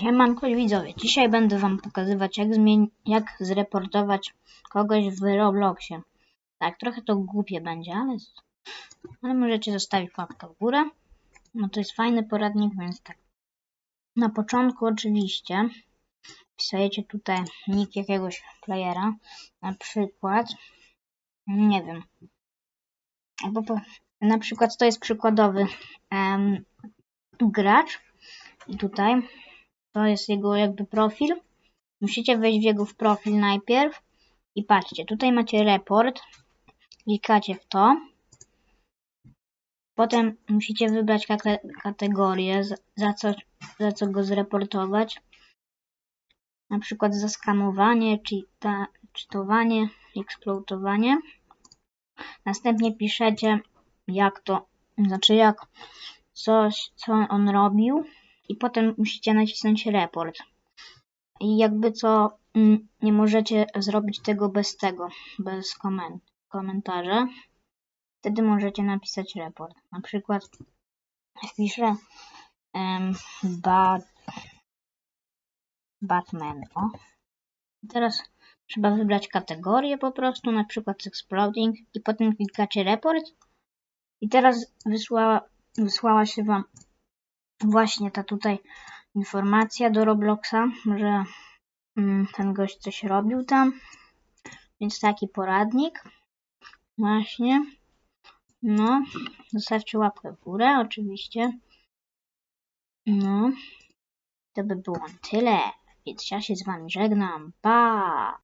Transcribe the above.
Siemanko widzowie, dzisiaj będę wam pokazywać jak, zmień- jak zreportować kogoś w Robloxie. Tak, trochę to głupie będzie, ale, ale możecie zostawić łapkę w górę. No to jest fajny poradnik, więc tak. Na początku oczywiście wpisujecie tutaj nick jakiegoś playera, na przykład, nie wiem, albo po, na przykład to jest przykładowy em, gracz i tutaj to jest jego jakby profil. Musicie wejść w jego w profil najpierw i patrzcie, tutaj macie report. Klikacie w to. Potem musicie wybrać kate kategorię, za- co, za co go zreportować. Na przykład za skamowanie, cheatowanie, eksploatowanie. Następnie piszecie jak to, znaczy jak coś, co on robił i potem musicie nacisnąć report. I jakby co, mm, nie możecie zrobić tego bez tego, bez koment komentarza. Wtedy możecie napisać report. Na przykład wpiszę um, bat, Batman. O. Teraz trzeba wybrać kategorię po prostu, na przykład Exploding i potem klikacie report. I teraz wysłała, wysłała się Wam właśnie ta tutaj informacja do Robloxa, że mm, ten gość coś robił tam. Więc taki poradnik. Właśnie. No. Zostawcie łapkę w górę, oczywiście. No. To by było tyle. Więc ja się z wami żegnam. Pa!